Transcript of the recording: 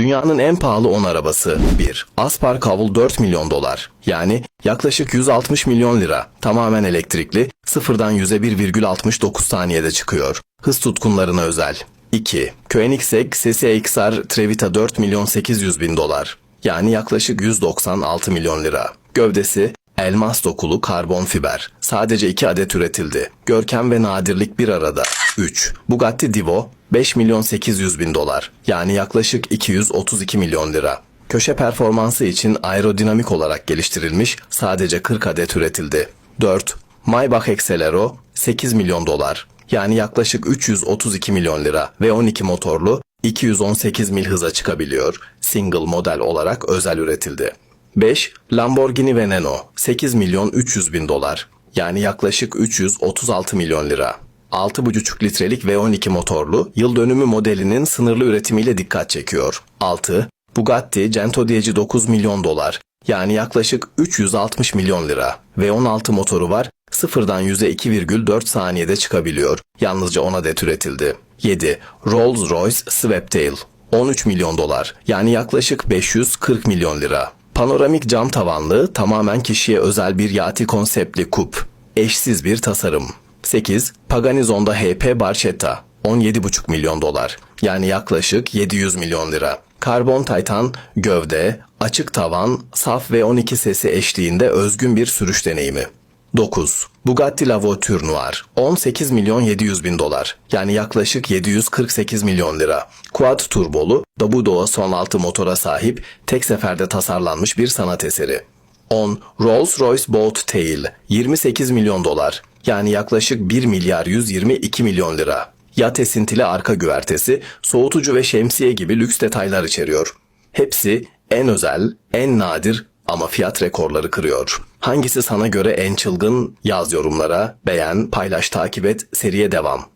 Dünyanın en pahalı 10 arabası 1. Aspar Kavul 4 milyon dolar. Yani yaklaşık 160 milyon lira. Tamamen elektrikli, sıfırdan 100'e 1,69 saniyede çıkıyor. Hız tutkunlarına özel. 2. Koenigsegg Sesi XR Trevita 4 milyon 800 bin dolar. Yani yaklaşık 196 milyon lira. Gövdesi elmas dokulu karbon fiber. Sadece 2 adet üretildi. Görkem ve nadirlik bir arada. 3. Bugatti Divo 5 milyon 800 bin dolar. Yani yaklaşık 232 milyon lira. Köşe performansı için aerodinamik olarak geliştirilmiş sadece 40 adet üretildi. 4. Maybach Excelero 8 milyon dolar. Yani yaklaşık 332 milyon lira ve 12 motorlu 218 mil hıza çıkabiliyor. Single model olarak özel üretildi. 5. Lamborghini Veneno 8 milyon 300 bin dolar. Yani yaklaşık 336 milyon lira. 6,5 litrelik V12 motorlu yıl dönümü modelinin sınırlı üretimiyle dikkat çekiyor. 6. Bugatti Gento Dieci 9 milyon dolar. Yani yaklaşık 360 milyon lira. V16 motoru var. Sıfırdan 100'e 2,4 saniyede çıkabiliyor. Yalnızca 10 adet üretildi. 7. Rolls-Royce Sweptail 13 milyon dolar. Yani yaklaşık 540 milyon lira. Panoramik cam tavanlı, tamamen kişiye özel bir yati konseptli kup. Eşsiz bir tasarım. 8. Pagani Zonda HP Barchetta 17,5 milyon dolar. Yani yaklaşık 700 milyon lira. Karbon Titan, gövde, açık tavan, saf ve 12 sesi eşliğinde özgün bir sürüş deneyimi. 9. Bugatti La Voiture Noir 18 milyon 700 bin dolar yani yaklaşık 748 milyon lira. Quad turbolu Dabudoa son altı motora sahip tek seferde tasarlanmış bir sanat eseri. 10. Rolls-Royce Boat Tail 28 milyon dolar yani yaklaşık 1 milyar 122 milyon lira. Yat esintili arka güvertesi, soğutucu ve şemsiye gibi lüks detaylar içeriyor. Hepsi en özel, en nadir ama fiyat rekorları kırıyor. Hangisi sana göre en çılgın? Yaz yorumlara, beğen, paylaş, takip et, seriye devam.